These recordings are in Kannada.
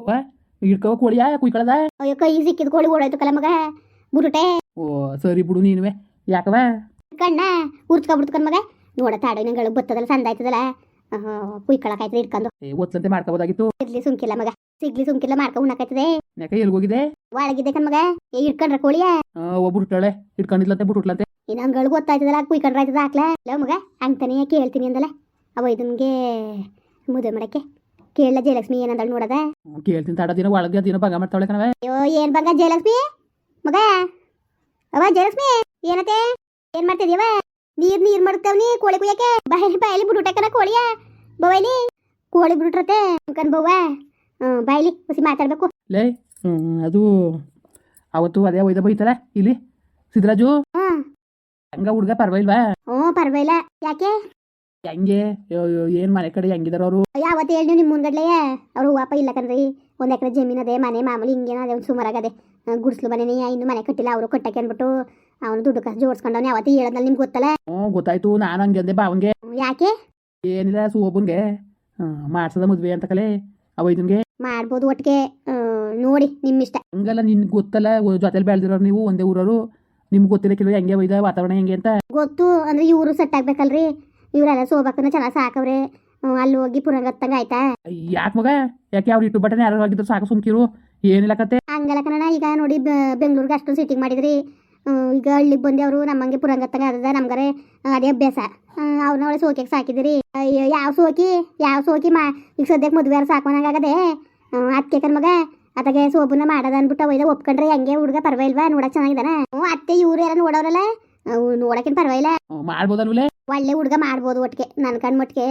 ಅವ್ವ ಹಿಡ್ಕವ ಕೋಳಿಯ ಕುಯ್ಕೊಳದ ಅಯ್ಯೋ ಕೈ ಸಿಕ್ಕಿದ ಕೋಳಿ ಓಡಾಯ್ತು ಕಲ ಮಗ. ಬುರುಟೆ. ಓ ಸರಿ ಬಿಡು ನೀನುವೆ. ಯಾಕವ? ಕಣ್ಣ ಉರ್ಚ್ಕೊಬಿಡ್ತು ಮಗ. ನೋಡ ತಾಡ ನಂಗಳು ಬತ್ತದಲ್ಲ ಸಂದ ಆಯ್ತದಲ್ಲ ಕುಯ್ಕೊಳಕಾಯ್ತದೆ ಇಟ್ಕೊಂಡು ಏ ಒತ್ಲಂತೆ ಮಾಡ್ಕೋಬೋದಾಗಿತ್ತು. ಇರ್ಲಿ ಸುಮ್ಕಿಲ್ಲ ಮಗ. ಸಿಗ್ಲಿ ಸುಮ್ಕಿಲ್ಲ ಮಾಡ್ಕೊ ಉಣ್ಣಕಾಯ್ತದೆ. ಯಾಕೆ ಎಲ್ಗೋಗಿದೆ? ಒಳಗಿದೆ ಕಣ್ ಮಗ. ಏ ಇಟ್ಕೊಂಡ್ರ ಕೋಳಿಯ? ಒಬ್ಬುಟ್ಟಾಳೆ ಇಟ್ಕೊಂಡಿದ್ಲಂತೆ ಬಿಟ್ಬಿಟ್ಲಂತೆ ಇನ್ನು ಹಂಗಳು ಗೊತ್ತಾಯ್ತದಲ್ಲ ಕುಯ್ಕೊಂಡ್ರ ಆಯ್ತದ ಹಾಕ್ಲ. ಇಲ್ಲ ಮಗ ಹಂಗ್ತಾನೆ ಕೇಳ್ತೀನಿ ಅಂದಲ್ಲ. ಅವ ಇದನ್ಗೆ ಮದುವೆ ಮಾಡಕ್ಕೆ. ಕೇಳಲ್ಲ ಜಯಲಕ್ಷ್ಮಿ ಏನಂದಳು ನೋಡದ? ಕೇಳ್ತೀನಿ ತಡ ದಿನ ಒಳಗೆ ದಿನ ಭಂಗ ಮಾಡ್ತಾಳೆ ಕಣವೆ ಅಯ್ಯೋ ಏನ್ ಬಂಗ ಜಯಲಕ್ಷ್ಮಿ? ಮಗ ಅವ ಜಯಲಕ್ಷ್ಮಿ ಏನತೆ ಏನ್ ಮಾಡ್ತಿದೀವ ನೀರ್ ನೀರ್ ಮಾಡ್ತಾವ್ನಿ ಕೋಳಿ ಕುಯ್ಯಕ್ಕೆ. ಬಾಯಲ್ಲಿ ಬಾಯಲ್ಲಿ ಬಿಡುಟಕ್ಕನ ಕೋಳಿಯ. ಬವೈಲಿ ಕೋಳಿ ಬಿಡುಟ್ರತೆ ಕಣ್ ಬವ್ವ. ಬಾಯ್ಲಿ ಹುಸಿ ಮಾತಾಡ್ಬೇಕು. ಲೇ ಅದು ಅವತ್ತು ಅದೇ ಒಯ್ದ ಬೈತಲ್ಲ ಇಲ್ಲಿ. ಸಿದ್ದರಾಜು ಹಂಗ ಹುಡ್ಗ ಪರ್ವಾಗಿಲ್ವಾ? ಹ್ಞೂ ಪರ್ವಾಗಿಲ್ಲ. ಯಾಕೆ? ಹೆಂಗೆ? ಏನ್ ಮನೆ ಕಡೆ ಹೆಂಗಿದಾರ ಅವರು? ಯಾವತ್ತು ಹೇಳಿ ನಿಮ್ಮ ಮುಂದಡ್ಲೇ ಅವ್ರು ಹೂವಪ್ಪ ಇಲ್ಲ ಕಣ್ರಿ. ಒಂದ್ ಎಕರೆ ಜಮೀನ್ ಅದೇ ಮನೆ ಮಾಮೂಲಿ ಹಿಂಗೇನ ಅದೇ ಒಂದು ಸುಮಾರಾಗದೆ ಗುಡ್ಸ್ಲು ಮನೆನೇ ಇನ್ನು ಮನೆ ಕಟ್ಟಿಲ್ಲ ಅವರು ಕಟ್ಟಕ್ಕೆ ಅಂದ್ಬಿಟ್ಟು ಅವನು ದುಡ್ಡು ಕಾಸು ಜೋಡಿಸ್ಕೊಂಡವ್ನು ಯಾವತ್ತೇ ಹೇಳದಲ್ಲ ನಿಮ್ಗೆ ಗೊತ್ತಲ್ಲ? ಹ್ಞೂ ಗೊತ್ತಾಯ್ತು ನಾನು ಹಂಗೆ ಅಂದೆ ಬಾವನ್ಗೆ ಯಾಕೆ? ಏನಿಲ್ಲ ಸೋಬನ್ಗೆ ಮಾಡ್ಸದ ಮದ್ವೆ ಅಂತ ಕಲೆ ಅವೈದುನ್ಗೆ ಮಾಡ್ಬೋದು ಒಟ್ಟಿಗೆ. ನೋಡಿ ನಿಮ್ಮ ಇಷ್ಟ ಹಂಗಲ್ಲ ನಿನ್ ಗೊತ್ತಲ್ಲ ಜೊತೆಲಿ ಬೆಳೆದಿರೋರು ನೀವು ಒಂದೇ ಊರವರು. ನಿಮ್ಗೆ ಗೊತ್ತಿಲ್ಲ ಕೆಲವು ಹೆಂಗೆ ಒಯ್ದ ವಾತಾವರಣ ಹೆಂಗೆ ಅಂತ. ಗೊತ್ತು ಅಂದ್ರೆ ಇವರು ಸೆಟ್ ಆಗ್ಬೇಕಲ್ರಿ. ಇವರೆಲ್ಲ ಸೋಬಕ್ಕನ ಚೆನ್ನಾಗಿ ಸಾಕವ್ರೆ. ಅಲ್ಲಿ ಹೋಗಿ ಪುನರ್ಗತ್ತಂಗ ಆಯ್ತಾ? ಯಾಕೆ ಮಗ? ಯಾಕೆ ಅವ್ರು ಇಟ್ಟು ಬಟನ್ ಯಾರು ಸಾಕು ಸುಮ್ಕಿರು. ಏನಿಲ್ಲ ಕತೆ. ಹಂಗಲ್ಲ ಕಣ ಈಗ ನೋಡಿ ಬೆಂಗಳೂರಿಗೆ ಅಷ್ಟೊಂದು ಸಿಟ್ಟಿಂಗ್ ಮಾಡಿದ್ರಿ. ಈಗ ಹಳ್ಳಿಗೆ ಬಂದೆ ಅವರು ನಮ್ಮಂಗೆ ಪುರಂಗತ್ತಂಗ ಅದ ನಮ್ಗಾರೆ ಅದೇ ಅಭ್ಯಾಸ. ಅವ್ರನ್ನ ಒಳ್ಳೆ ಸೋಕೆಗೆ ಸಾಕಿದಿರಿ. ಯಾವ ಸೋಕಿ? ಯಾವ ಸೋಕಿ ಮಾ ಈಗ ಸದ್ಯಕ್ಕೆ ಮದುವೆ ಸಾಕೋಣಂಗಾಗದೆ ಅದಕ್ಕೆ ಕಣ್ ಮಗ ಅತಗೆ ಸೋಬನ್ನ ಮಾಡದ ಅಂದ್ಬಿಟ್ಟು ಒಯ್ದ ಒಪ್ಕೊಂಡ್ರೆ ಹೆಂಗೆ ಹುಡುಗ ಪರವಾಗಿಲ್ವಾ ನೋಡಕ್ ಚೆನ್ನಾಗಿದಾನ ಹ್ಞೂ ಅತ್ತೆ ಇವ್ರು ಯಾರು ನೋಡೋರಲ್ಲ? ನೋಡಕ್ಕೇನು ಪರವಾಗಿಲ್ಲ. ಮಾಡ್ಬೋದಲ್ವಲೇ ಒಳ್ಳೆ ಹುಡುಗ ಮಾಡ್ಬೋದು ಒಟ್ಟಿಗೆ ನನ್ನ ಕಣ್ ಮಟ್ಟಿಗೆ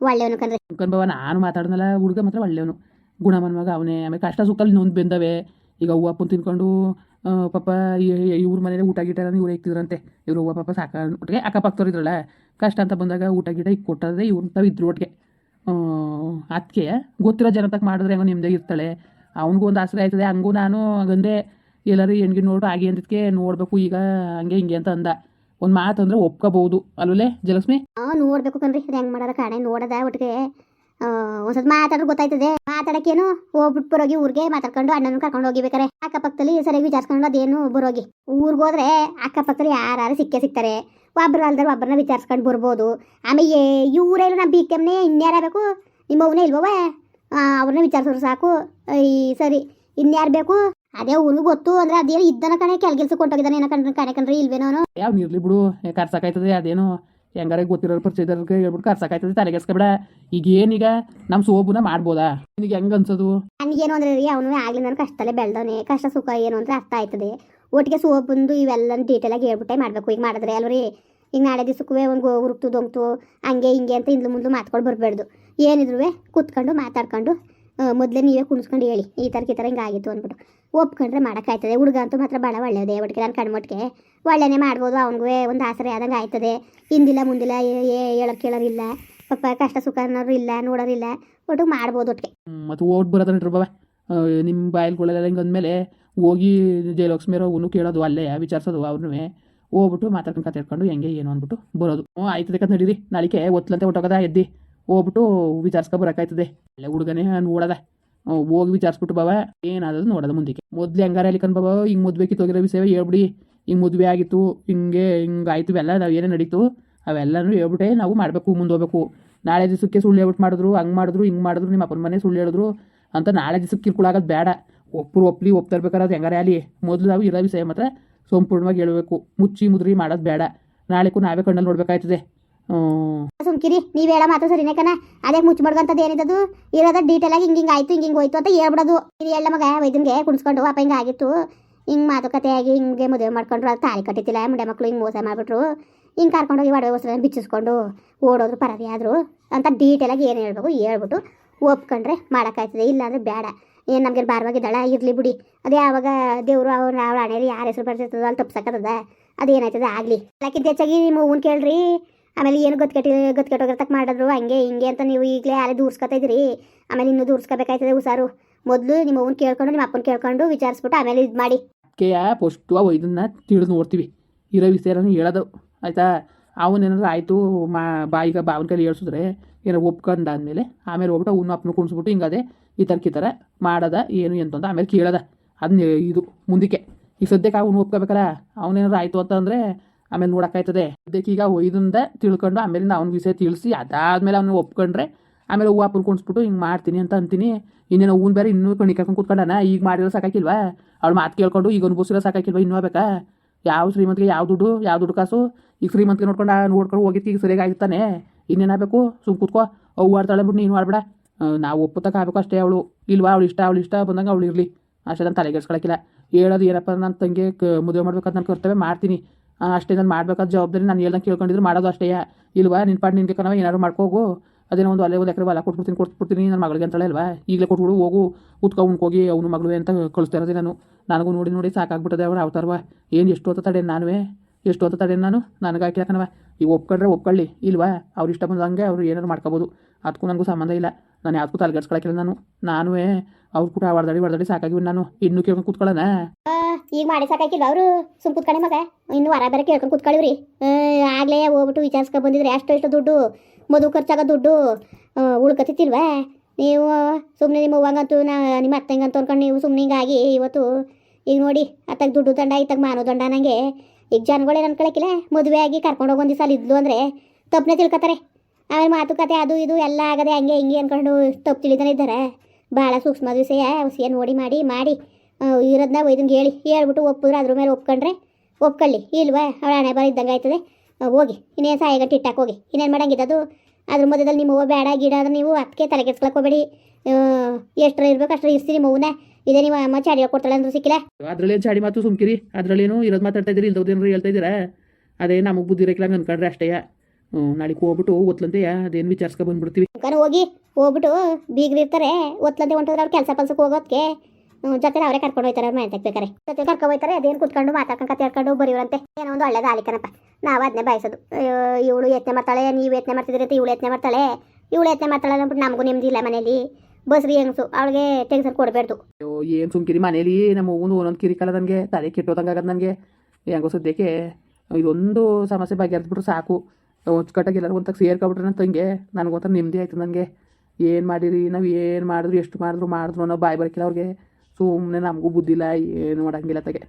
ಒಳ್ಳೆಯವನು ಕಣ್ರಿ. ಕಣ್ಬವ ನಾನು ಮಾತಾಡ್ದಲ್ಲ ಹುಡುಗ ಮಾತ್ರ ಒಳ್ಳೆವನು ಗುಣಮನ್ ಮಗ ಅವನೇ ಆಮೇಲೆ ಕಷ್ಟ ಸುಖಲ್ಲಿ ನೊಂದು ಬೆಂದವೆ. ಈಗ ಅವ್ವ ಅಪ್ಪನ ತಿನ್ಕೊಂಡು ಪಾಪ ಇವ್ರ ಮನೇಲಿ ಊಟ ಗೀಟ ಇವ್ರು ಇಕ್ತಿದ್ರಂತೆ ಇವ್ರು ಅವ್ವ ಪಾಪ ಸಾಕ ಒಟ್ಟಿಗೆ ಅಕ್ಕಪಕ್ಕದವ್ರು ಇದ್ರಲ್ಲ. ಕಷ್ಟ ಅಂತ ಬಂದಾಗ ಊಟ ಗೀಟ ಇಕ್ ಕೊಟ್ಟದ್ರೆ ಇವ್ರು ತಾವು ಇದ್ರು ಒಟ್ಟಿಗೆ ಅದಕ್ಕೆ ಗೊತ್ತಿರೋ ಜನ ತಕ್ಕ ಮಾಡಿದ್ರೆ ಹೆಂಗೋ ನಿಮ್ಮದೇ ಇರ್ತಾಳೆ. ಅವನಿಗೂ ಒಂದು ಆಸರೆ ಆಯ್ತದೆ ಹಂಗೂ ನಾನು ಗಂದೆ ಎಲ್ಲರೂ ಹೆಣ್ಗೆ ನೋಡು ಆಗಿ ಅಂದಿದ್ಕೆ ನೋಡಬೇಕು, ಈಗ ಹಂಗೆ ಹಿಂಗೆ ಅಂತ ಅಂದ. ಒಂದು ಮಾತು ಅಂದ್ರೆ ಒಪ್ಕೋಬಹುದು ಅಲ್ವಲೇ ಜಲಕ್ಷ್ಮಿ? ಆ, ನೋಡ್ಬೇಕು ಕಣ್ರಿ ಹೆಂಗ್ ಮಾಡೋದ ಕಾಣೆ, ನೋಡದ ಒಟ್ಟಿಗೆ. ಒಂದ್ಸತ್ ಮಾತಾಡ್ರೆ ಗೊತ್ತಾಯ್ತದೆ. ಮಾತಾಡಕ್ಕೇನು ಹೋಗ್ಬಿಟ್ಟು ಬರೋಗಿ ಊರಿಗೆ ಮಾತಾಡ್ಕೊಂಡು ಅಣ್ಣನ ಕರ್ಕೊಂಡು ಹೋಗಿ ಹೋಗಿಬೇಕಾರೆ. ಅಕ್ಕಪಕ್ಕದಲ್ಲಿ ಸರಿಯಾಗಿ ವಿಚಾರಿಸ್ಕೊಂಡು ಅದೇನು ಬರೋಗಿ. ಊರಿಗೆ ಹೋದ್ರೆ ಅಕ್ಕಪಕ್ಕದಲ್ಲಿ ಯಾರು ಸಿಕ್ಕೇ ಸಿಗ್ತಾರೆ. ಒಬ್ರು ಅಲ್ದ್ರೆ ಒಬ್ಬರನ್ನ ವಿಚಾರಿಸ್ಕೊಂಡು ಬರ್ಬೋದು. ಆಮೇಲೆ ಇವರೇನು ನಮ್ಮ ಬಿ ಕೆಮ್ನೆ ಇನ್ಯಾರಬೇಕು ನಿಮ್ಮ ಅವನೇ ಇಲ್ವವ ಅವ್ರನ್ನ ವಿಚಾರಿಸೋರು ಸಾಕು. ಈ ಸರಿ, ಇನ್ಯಾರು ಬೇಕು? ಅದೇ ಅವನು ಗೊತ್ತು ಅಂದ್ರೆ ಅದೇ ಇದ್ದನ ಕಣೆ ಕೆಲ್ಗೆಲ್ಸ ಕೊಟ್ಟೋಗಿದ್ದಾನೆ ಏನ ಕಣ್ರಿ ಕಣೆ ಕಣ್ರಿ ಇಲ್ವೇನೋ ಯಾವ ಇರ್ಲಿ ಬಿಡು ಕರ್ಸಕ್ಕಾಯ್ತದೆ ಅದೇನು ಹೆಂಗಾರ ಗೊತ್ತಿರೋ ಪರಿಚಯದವ್ರಿಗೆ ಹೇಳ್ಬಿಟ್ಟು ತಲೆಗೆಸ್ಕ ತಲೆಗೆಸ್ಕೊಬೇಡ ಈಗ ಏನೀಗ ನಮ್ಮ ಸೋಬುನ ಮಾಡ್ಬೋದಾ? ನಿನಗೆ ಹೆಂಗ್ ಅನ್ಸೋದು? ನನಗೇನು ಅಂದ್ರೆ ರೀ ಅವನು ಆಗ್ಲಿ ನಾನು ಕಷ್ಟದಲ್ಲೇ ಬೆಳ್ದವನೆ ಕಷ್ಟ ಸುಖ ಏನು ಅಂದ್ರೆ ಅರ್ಥ ಆಯ್ತದೆ. ಒಟ್ಟಿಗೆ ಸೋಬಂದು ಇವೆಲ್ಲ ಡೀಟೇಲ್ ಆಗಿ ಹೇಳ್ಬಿಟ್ಟೆ ಮಾಡಬೇಕು ಈಗ ಮಾಡಿದ್ರೆ ಅಲ್ರಿ ಈಗ ನಾಳೆ ದಿವಸಕ್ಕೂ ಒಂದು ಹುರುಕ್ತು ದೊಂಗ್ತು ಹಂಗೆ ಹಿಂಗೆ ಅಂತ ಇಂದ್ಲು ಮುಂದೆ ಮಾತ್ಕೊಂಡು ಬರಬೇಡ್ದು ಏನಿದ್ರು ಕೂತ್ಕೊಂಡು ಮಾತಾಡ್ಕೊಂಡು ಮೊದಲೇ ನೀವೇ ಕುಣಿಸ್ಕೊಂಡು ಹೇಳಿ ಈ ಥರಕ್ಕೆ ಈ ಥರ ಹಿಂಗೆ ಆಗಿತ್ತು ಅಂದ್ಬಿಟ್ಟು. ಒಪ್ಕೊಂಡ್ರೆ ಮಾಡೋಕ್ಕಾಯ್ತದೆ. ಹುಡುಗ ಅಂತೂ ಮಾತ್ರ ಭಾಳ ಒಳ್ಳೆಯದೇ ಒಟ್ಟಿಗೆ ನಾನು ಕಣ್ಮೊಟ್ಟಿಗೆ ಒಳ್ಳೆಯೇ ಮಾಡ್ಬೋದು ಅವನಿಗೂ ಒಂದು ಆಸರೆ ಆದಂಗೆ ಆಯ್ತದೆ. ಹಿಂದಿಲ್ಲ ಮುಂದಿಲ್ಲ ಏ ಹೇಳೋರು ಕೇಳೋರಿಲ್ಲ. ಪಾಪ ಕಷ್ಟ ಸುಖ ಅನ್ನೋರು ಇಲ್ಲ, ನೋಡೋರಿಲ್ಲ. ಒಟ್ಟಿಗೆ ಮಾಡ್ಬೋದು ಒಟ್ಟಿಗೆ. ಮತ್ತು ಓಟ್ ಬರೋದ್ರ ನೋಡ್ರಿ ಬಾಬಾ. ನಿಮ್ಮ ಬಾಯಲ್ಗಳೆಲ್ಲ ಹಿಂಗೆ ಅಂದಮೇಲೆ ಹೋಗಿ ಜಯಲಕ್ಷ್ಮಿಯರೋ ಅವನು ಕೇಳೋದು ಅಲ್ಲೇ, ವಿಚಾರಿಸೋದು ಅವ್ರನ್ನೂ ಹೋಗ್ಬಿಟ್ಟು ಮಾತಾಡ್ಕೊಂಡು ಇಟ್ಕೊಂಡು ಹೆಂಗೆ, ಏನು ಅಂದ್ಬಿಟ್ಟು ಬರೋದು. ಹ್ಞೂ ಆಯ್ತದೆ ಕತ್ ನಡೀರಿ. ನಾಳಿಕೆ ಒತ್ಲಂತೆ ಹೊಟ್ಟೋಗದ ಎದ್ದಿ. ಹೋಗ್ಬಿಟ್ಟು ವಿಚಾರಿಸ್ಕೊ ಬರೋಕ್ಕಾಯ್ತದೆ. ಅಲ್ಲೇ ಹುಡುಗನೇ ನೋಡದ. ಹೋಗಿ ವಿಚಾರಿಸ್ಬಿಟ್ಟು ಬಾವ ಏನಾದ್ರು ನೋಡೋದು ಮುಂದಕ್ಕೆ. ಮೊದ್ಲು ಹೆಂಗಾರ ಅಲ್ಲಿ ಬಾಬಾ, ಹಿಂಗೆ ಮದುವೆ ಕಿತ್ತೋಗಿರೋ ವಿಷಯ ಹೇಳ್ಬಿಡಿ. ಹಿಂಗೆ ಮದುವೆ ಆಗಿತ್ತು, ಹಿಂಗೆ ಹಿಂಗೆ ಆಯ್ತು, ಇವೆಲ್ಲ ನಾವು ಏನೇ ನಡೀತು, ಅವೆಲ್ಲನೂ ಹೇಳ್ಬಿಟ್ಟೆ ನಾವು ಮಾಡಬೇಕು, ಮುಂದೆ ಹೋಗ್ಬೇಕು. ನಾಳೆ ದಿವಸಕ್ಕೆ ಸುಳ್ಳು ಹೇಳ್ಬಿಟ್ಟು ಮಾಡಿದ್ರು, ಹಂಗೆ ಮಾಡಿದ್ರು, ಹಿಂಗೆ ಮಾಡಿದ್ರು, ನಿಮ್ಮ ಅಪ್ಪನ ಮನೆ ಸುಳ್ಳು ಹೇಳಿದ್ರು ಅಂತ ನಾಳೆ ದಿವಸಕ್ಕೆ ಕಿರ್ಕೊಳಾಗೋದು ಬೇಡ. ಒಪ್ಪರು ಒಪ್ಪಲಿ ಒಪ್ತಿರ್ಬೇಕಾದ್ರೆ ಅದು ಹೆಂಗಾರೆ ಅಲ್ಲಿ. ಮೊದಲು ನಾವು ಇರೋ ವಿಷಯ ಮಾತ್ರ ಸಂಪೂರ್ಣವಾಗಿ ಹೇಳಬೇಕು. ಮುಚ್ಚಿ, ಮುದ್ರಿ ಮಾಡೋದು ಬೇಡ. ನಾಳೆಗೂ ನಾವೇ ಕಣ್ಣಲ್ಲಿ ನೋಡ್ಬೇಕಾಯ್ತದೆ. ಸುಮ್ಕಿರಿ ನೀವ್ ಹೇಳ ಮಾತು ಸರಿನೇ ಕಣ. ಅದೇ ಮುಚ್ಚಿಬಡ್ಗಂತದ್ದು ಏನಿದದು? ಇರೋದ ಡೀಟೇಲ್ ಆಗಿ ಹಿಂಗೆ ಹಿಂಗೆ ಆಯ್ತು, ಹಿಂಗೆ ಹಿಂಗೆ ಹೋಯ್ತು ಅಂತ ಹೇಳ್ಬಿಡೋದು. ಇದು ಎಲ್ಲ ಮಗ ವೈದ್ಯನ್ಗೆ ಕುಣಿಸ್ಕೊಂಡು, ಅಪ್ಪ, ಹಿಂಗ ಆಗಿತ್ತು. ಹಿಂಗ್ ಮಾತುಕತೆ ಆಗಿ ಹಿಂಗೆ ಮದುವೆ ಮಾಡ್ಕೊಂಡ್ರು, ಅದು ತಾಳಿ ಕಟ್ಟಿತಿಲ್ಲ, ಮುಂಡೆ ಮಕ್ಕಳು ಹಿಂಗೆ ಮೋಸ ಮಾಡ್ಬಿಟ್ರು. ಹಿಂಗ್ ಕರ್ಕೊಂಡು ಹೋಗಿ ಒಡವೆ ವಸ್ತ್ರ ಬಿಚ್ಚಿಸ್ಕೊಂಡು ಓಡೋದ್ರು, ಪರದಿ ಆದರು. ಅಂತ ಆಗಿ ಏನು ಹೇಳ್ಬೇಕು ಹೇಳ್ಬಿಟ್ಟು ಒಪ್ಕೊಂಡ್ರೆ ಮಾಡೋಕ್ಕಾಯ್ತದೆ. ಇಲ್ಲಾಂದ್ರೆ ಬೇಡ ಏನು ನಮ್ಗೆ ದಳ? ಇರಲಿ ಬಿಡಿ. ಅದೇ ಯಾವಾಗ ದೇವರು ಅವ್ರ ಅವ್ರ ಹಣೆಯಲ್ಲಿ ಯಾರ ಹೆಸರು ಬರ್ತಿರ್ತದ ಅಲ್ಲಿ ತಪ್ಸಕ್ಕದ ಅದೇನಾಯ್ತದ? ಆಗಲಿ. ಅದಕ್ಕಿಂತ ಹೆಚ್ಚಾಗಿ ನಿಮ್ಮ ಹೂವನ್ ಕೇಳ್ರಿ. ಆಮೇಲೆ ಏನು ಗೊತ್ಕೆಟ್ಟಿ ಗೊತ್ಕೆಟ್ಟೋಗಿರ್ತಕ್ಕ ಮಾಡಿದ್ರು. ಹಂಗೆ ಹಿಂಗೆ ಅಂತ ನೀವು ಈಗಲೇ ಯಾರೇ ದೂರ್ಸ್ಕೊತಾ ಇದ್ದೀರಿ. ಆಮೇಲೆ ಇನ್ನೂ ದೂರ್ಸ್ಕೋಬೇಕಾಯ್ತದೆ ಹುಷಾರು. ಮೊದಲು ನಿಮ್ಮ ಅವ್ನ ಕೇಳ್ಕೊಂಡು, ನಿಮ್ಮ ಅಪ್ಪನ ಕೇಳ್ಕೊಂಡು ವಿಚಾರಿಸ್ಬಿಟ್ಟು ಆಮೇಲೆ ಇದು ಮಾಡಿ. ಅದಕ್ಕೆ ಫಸ್ಟು ಅವು ಇದನ್ನು ತಿಳಿದು ನೋಡ್ತೀವಿ. ಇರೋ ವಿಷಯನ ಹೇಳೋದು. ಆಯಿತಾ? ಅವನೇನಾದ್ರು ಆಯಿತು, ಮಾ, ಬಾಯಿಗ ಬಾವನ ಕೈಲಿ ಹೇಳ್ಸಿದ್ರೆ ಏನೋ ಒಪ್ಕೊಂಡಾದ್ಮೇಲೆ ಆಮೇಲೆ ಹೋಗ್ಬಿಟ್ಟು ಅವನು ಅಪ್ಪನ ಕುಣಿಸ್ಬಿಟ್ಟು ಹಿಂಗದೆ ಈ ಥರಕ್ಕೆ ಈ ಥರ ಮಾಡದ, ಏನು ಅಂತ ಆಮೇಲೆ ಕೇಳದ. ಅದನ್ನ ಇದು ಮುಂದಕ್ಕೆ. ಈಗ ಸದ್ಯಕ್ಕೆ ಅವನು ಒಪ್ಕೋಬೇಕಲ್ಲ? ಅವನೇನಾದ್ರು ಆಯಿತು ಅಂತಂದರೆ ಆಮೇಲೆ ನೋಡೋಕ್ಕಾಯ್ತದೆ. ಅದಕ್ಕೆ ಈಗ ಒಯ್ದಿಂದ ತಿಳ್ಕೊಂಡು ಆಮೇಲಿಂದ ಅವ್ನ ವಿಷಯ ತಿಳಿಸಿ, ಅದಾದ್ಮೇಲೆ ಅವನು ಒಪ್ಕೊಂಡ್ರೆ ಆಮೇಲೆ ಹೂವು ಕುಣಿಸ್ಬಿಟ್ಟು ಹಿಂಗೆ ಮಾಡ್ತೀನಿ ಅಂತ ಅಂತೀನಿ. ಇನ್ನೇನು ಹೂವು ಬೇರೆ ಇನ್ನೂ ಕಣಿ ಕರ್ಕೊಂಡು ಕೂತ್ಕೊಂಡಾನ? ಈಗ ಮಾಡಿರೋ ಸಾಕಾಕಿಲ್ವಾ? ಅವ್ಳು ಮಾತು ಕೇಳ್ಕೊಂಡು ಈಗ ಅನುಭವಿಸಿರೋ ಸಾಕಾಕಿಲ್ವಾ ಇನ್ನೂ ಬೇಕಾ? ಯಾವ ಶ್ರೀಮಂತಿಗೆ ಯಾವ ದುಡ್ಡು ಯಾವ ದುಡ್ಡು ಕಾಸು? ಈಗ ಶ್ರೀಮಂತಿಗೆ ನೋಡ್ಕೊಂಡು ನೋಡ್ಕೊಂಡು ಹೋಗಿತ್ತು ಈಗ ಸರಿಯಾಗಿ ಆಗಿತ್ತಾನೆ ಇನ್ನೇನಾಗಬೇಕು ಸುಮ್ ಕೂತ್ಕೋ. ಅವು ಆಡ್ತಾಳೆ ಬಿಟ್ಟು ನೀನು ಮಾಡ್ಬೇಡ ನಾವು ಒಪ್ಪತ್ತಕ್ಕೆ ಆಗಬೇಕು ಅಷ್ಟೇ ಅವಳು. ಇಲ್ವಾ ಅವಳು ಇಷ್ಟ ಅವಳು ಇಷ್ಟ ಬಂದಂಗೆ ಅವಳು ಇರಲಿ. ಅಷ್ಟೇ ನಾನು ತಲೆಗೆಡ್ಸ್ಕೊಳಕ್ಕಿಲ್ಲ ಹೇಳೋದು ಏನಪ್ಪ ನನ್ನ ತಂಗಿ ಮದುವೆ ಮಾಡ್ಬೇಕಂತ ನಾನು ಕರ್ತವ್ಯ ಮಾಡ್ತೀನಿ. ಅಷ್ಟೇ ನಾನು ಮಾಡ್ಬೇಕಾದ ಜವಾಬ್ದಾರಿ ನಾನು ಎಲ್ಲ ಕೇಳ್ಕೊಂಡಿದ್ರು, ಮಾಡೋದು ಅಷ್ಟೇ. ಇಲ್ವಾ ನಿನ್ನ ಪಾಡ್ ನಿನ್ಗೆ ಕಣವ ಏನಾದ್ರು ಮಾಡ್ಕೋಗು ಅದೇನೋ ಒಂದು ಅಲ್ಲೇ ಒಂದು ಎಕರೆ ಹೊಲ ಕೊಟ್ಬಿಡ್ತೀನಿ ಕೊಟ್ಬಿಡ್ತೀನಿ ನನ್ನ ಮಗಳಿಗೆ ಅಂತಾಳೆ ಅಲ್ವಾ? ಈಗಲೇ ಕೊಟ್ಬಿಡು, ಹೋಗು. ಉತ್ಕೊಂಡು ಉಣ್ಕೋಗಿ ಅವನು ಮಗಳು ಅಂತ ಕಳಿಸ್ತಾ ಇರೋದೇ ನಾನು. ನನಗೂ ನೋಡಿ ನೋಡಿ ಸಾಕಾಗ್ಬಿಟ್ಟದೆ ಅವ್ರು ಅವತಾರವ. ಏನು ಎಷ್ಟು ಹೊತ್ತ ತಡೆ ನಾನುವೇ? ಎಷ್ಟು ಹೊತ್ತ ತಡೆ ನಾನು? ನನಗೆ ಹಾಕಿ ಕಣವ ಈಗ ಒಪ್ಕೊಂಡ್ರೆ ಒಪ್ಕೊಳ್ಳಿ, ಇಲ್ವಾ? ಅವ್ರು ಇಷ್ಟ ಬಂದಂಗೆ ಅವ್ರು ಏನಾರು ಮಾಡ್ಕೋಬೋದು. ಅದಕ್ಕೂ ನನಗೂ ಸಂಬಂಧ ಇಲ್ಲ. ನಾನು ಯಾವ್ದಕ್ಕೂ ತಲೆಗೆಡ್ಸ್ಕೊಳಕ್ಕಿಲ್ಲ ನಾನು. ನಾನುವೇ, ಅವ್ರು ಕೂಡ ಹೊಡೆದಾಡಿ ಹೊಡೆದಾಡಿ ಸಾಕಾಗಿವಿ ನಾನು. ಇನ್ನೂ ಕೇಳ್ಕೊಂಡು ಕೂತ್ಕೊಳ್ಳೋಣ. ಈಗ ಮಾಡಿ ಸಾಕಾಗಿಲ್ಲ ಅವರು? ಸುಮ್ ಕೂತ್ಕೊಳ್ಳಿ ಮಗ. ಇನ್ನು ವರ ಬೇರೆ ಕೇಳ್ಕೊಂಡು ಕೂತ್ಕೊಳ್ಳಿವ್ರಿ ಆಗ್ಲೇ ಹೋಗ್ಬಿಟ್ಟು ವಿಚಾರಿಸ್ಕೊ ಬಂದಿದ್ರೆ. ಅಷ್ಟು ಎಷ್ಟು ದುಡ್ಡು, ಮದುವೆ ಖರ್ಚಾಗ ದುಡ್ಡು ಉಳ್ಕತಿತ್ತಿಲ್ವಾ ನೀವು ಸುಮ್ಮನೆ ನಿಮ್ಮ ಅವ್ವಂಗಂತೂ ನಾ, ನಿಮ್ಮ ಅತ್ತೆಂಗಂತ ಅನ್ಕೊಂಡು ನೀವು ಸುಮ್ಮನೆ ಹಿಂಗಾಗಿ ಇವತ್ತು ಈಗ ನೋಡಿ, ಅತ್ತಾಗ ದುಡ್ಡು ದಂಡ, ಇತ್ತಾಗ ಮಾನೋ ದಂಡ ನಂಗೆ. ಈಗ ಜನಗಳೇನು ಅನ್ಕೊಳಕಿಲ್ಲ ಮದುವೆ ಆಗಿ ಕರ್ಕೊಂಡು ಹೋಗಿ ಒಂದು ದಿವಸ ಇದ್ಲು ಅಂದರೆ ತಪ್ಪನೆ ತಿಳ್ಕೊತಾರೆ. ಆಮೇಲೆ ಮಾತುಕತೆ ಅದು ಇದು ಎಲ್ಲ ಆಗದೆ ಹಂಗೆ ಹಿಂಗೆ ಅನ್ಕೊಂಡು ತಪ್ಪು ತಿಳಿದಾನೆ ಇದ್ದಾರೆ. ಭಾಳ ಸೂಕ್ಷ್ಮ ವಿಷಯ ವಿಷಯ ನೋಡಿ ಮಾಡಿ ಮಾಡಿ ಇರೋದನ್ನ ಒಯ್ದಂಗೆ ಹೇಳಿ, ಹೇಳ್ಬಿಟ್ಟು ಒಪ್ಪಿದ್ರೆ ಅದ್ರ ಮೇಲೆ ಒಪ್ಕೊಂಡ್ರೆ ಒಪ್ಕೊಳ್ಳಿ. ಇಲ್ವಾ? ಅವಳ ಹಣೆ ಬರ ಇದ್ದಂಗೆ ಆಯ್ತದೆ. ಹೋಗಿ. ಇನ್ನೇನು ಸಾಯಿಗಟ್ಟು ಇಟ್ಟಾಕ ಹೋಗಿ. ಇನ್ನೇನು ಮಾಡೋಂಗಿದ್ದು ಅದು? ಅದ್ರ ಮಧ್ಯದಲ್ಲಿ ನಿಮ್ಮ ಬೇಡ, ಗಿಡ ಅಂದ್ರೆ ನೀವು ಅದಕ್ಕೆ ತಲೆ ಕೆಡ್ಸ್ಕೊಳಕ್ ಹೋಗ್ಬೇಡಿ. ಎಷ್ಟರ ಇರ್ಬೇಕು ಅಷ್ಟರ ಇರ್ಸಿ ನಿಮ್ಮ ಹೂವನ್ನ ಇದೇ ನಿಮ್ಮ ಅಮ್ಮ ಚಾಡಿ ಕೊಡ್ತಾಳೆ ಅಂದ್ರೂ ಸಿಕ್ಕಿಲ್ಲ? ಅದ್ರಲ್ಲಿ ಏನು ಚಾಡಿ ಮಾತು ಸುಮ್ಕಿರಿ. ಅದ್ರಲ್ಲೇನು ಇರೋದು ಮಾತಾಡ್ತಾ ಇದ್ದೀರಿ ಇಲ್ದವ್ದೇನಾರು ಹೇಳ್ತಾ ಇದ್ದೀರಾ? ಅದೇ ನಮಗೆ ಬುದ್ಧಿ ಇರಕ್ಕಿಲ್ಲ ಅನ್ಕೊಂಡ್ರೆ ಅಷ್ಟೇ. ನಾಳೆಗೆ ಹೋಗ್ಬಿಟ್ಟು ಓದ್ಲಂತೆ ಅದೇನು ವಿಚಾರಿಸ್ಕೊ ಬಂದ್ಬಿಡ್ತೀವಿ. ಹೋಗಿ ಹೋಗ್ಬಿಟ್ಟು ಬೀಗ್ರು ಇರ್ತಾರೆ ಒತ್ಲಂತೆ ಹೊಂಟೋದ್ರೆ ಅವ್ರು ಕೆಲಸ ಪಲ್ಸಕ್ಕೆ ಹೋಗೋದಕ್ಕೆ ಜೊತೆ ಅವರೇ ಕರ್ಕೊಂಡು ಹೋಯ್ತಾರೆ ಅವ್ರ ಮನೆ ತೆಗ್ಬೇಕಾರೆ ಜೊತೆ ಕರ್ಕೊಂಡು ಹೋಯ್ತಾರೆ ಅದೇನು ಕುತ್ಕೊಂಡು ಮಾತಾಡ್ಕೊಂಡು ಕತೆ ಹೇಳ್ಕೊಂಡು ಬರೀವ್ರಂತೆ ಏನೋ ಒಂದು ಒಳ್ಳೇದು ಆಲಿಕನಪ್ಪ ನಾವು ಅದನ್ನೇ ಬಯಸೋದು. ಇವಳು ಯತ್ನೆ ಮಾಡ್ತಾಳೆ ನೀವು ಯತ್ನೆ ಮಾಡ್ತಿದ್ರೆ ಅಂತ ಇವಳು ಯತ್ನೆ ಮಾಡ್ತಾಳೆ. ಇವಳು ಯತ್ನೆ ಮಾಡ್ತಾಳೆ ಅಂದ್ಬಿಟ್ಟು ನಮಗೂ ನೆಮ್ಮದಿ ಇಲ್ಲ ಮನೇಲಿ. ಬಸ್ರಿ ಹೆಂಗಸು ಅವಳಿಗೆ ಟೆನ್ಷನ್ ಕೊಡಬೇಡ್ದು. ಅಯ್ಯೋ ಏನು ಸುಮ್ಕಿರಿ ಮನೇಲಿ ನಮ್ಮ ಹೂವು ಒಂದೊಂದು ಕಿರಿಕಲ್ಲ ನನಗೆ ತಲೆ ಕೆಟ್ಟೋದಂಗೆ ಆಗದು ನನಗೆ. ಹೆಂಗೋ ಸದ್ಯಕ್ಕೆ ಇದೊಂದು ಸಮಸ್ಯೆ ಬಗೆಹರಿಸ್ಬಿಟ್ರೆ ಸಾಕು. ಕಟ್ಟಾಗಿ ಎಲ್ಲರೂ ಒಂತಾಗ ಸೇರ್ಕೊಬಿಟ್ರೆ ನನ್ನ ತಂಗೆ ನನಗೊಂಥರ ನೆಮ್ಮದಿ ಆಯ್ತು ನನಗೆ ಏನು ಮಾಡಿರಿ? ನಾವು ಏನು ಮಾಡಿದ್ರು ಎಷ್ಟು ಮಾಡಿದ್ರು ಮಾಡಿದ್ರು ಅನ್ನೋ ಬಾಯಿ ಬರಕಿಲ್ಲ ಅವ್ರಿಗೆ. ಸುಮ್ಮನೆ ನಮಗೂ ಬುದ್ಧಿ ಇಲ್ಲ ಏನು ಮಾಡೋಂಗಿಲ್ಲ ತಗೆ.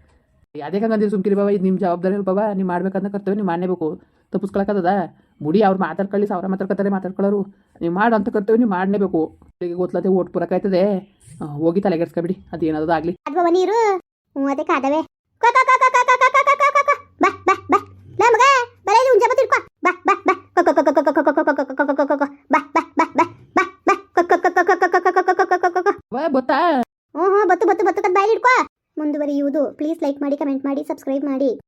ಅದೇ ಹಂಗಂದಿರಿ ಸುಮ್ಕಿರಿ ಬಾಬಾ ಇದು ನಿಮ್ಮ ಜವಾಬ್ದಾರಿ ಅಲ್ಲ ಬಾಬಾ ನೀವು ಮಾಡ್ಬೇಕಂತ ಕರ್ತವ್ಯ ನೀವು ಮಾಡಲೇಬೇಕು. ತಪ್ಪಿಸ್ಕೊಳಕ್ಕದ ಮುಡಿ ಅವ್ರು ಮಾತಾಡ್ಕೊಳ್ಳಿ ಸಾವಿರ ಮಾತಾಡ್ಕೊತಾರೆ ಮಾತಾಡ್ಕೊಳ್ಳೋರು. ನೀವು ಮಾಡು ಅಂತ ಕರ್ತವ್ಯ ನೀವು ಮಾಡಲೇಬೇಕು. ಈಗ ಗೊತ್ತಲತ್ತೆ ಓಟ್ ಪುರಕ್ಕಾಯ್ತದೆ ಆ, ಹೋಗಿ ತಲೆಗೆಡ್ಸ್ಕೊಬಿಡಿ ಅದೇನಾದ್ರು ಆಗಲಿ. ಅದ್ವ ನೀರು. ಹ್ಞೂ ಅದೇ ಗೊತ್ತಾ ಹ್ಞೂ ಹ್ಞೂ ಬತ್ತು ಬತ್ತು ಬತ್ತು ಬಾಯಲ್ಲಿ ಇಡ್ಕೊ ಮುಂದುವರಿಯುವುದು. ಪ್ಲೀಸ್ ಲೈಕ್ ಮಾಡಿ ಕಮೆಂಟ್ ಮಾಡಿ ಸಬ್ಸ್ಕ್ರೈಬ್ ಮಾಡಿ.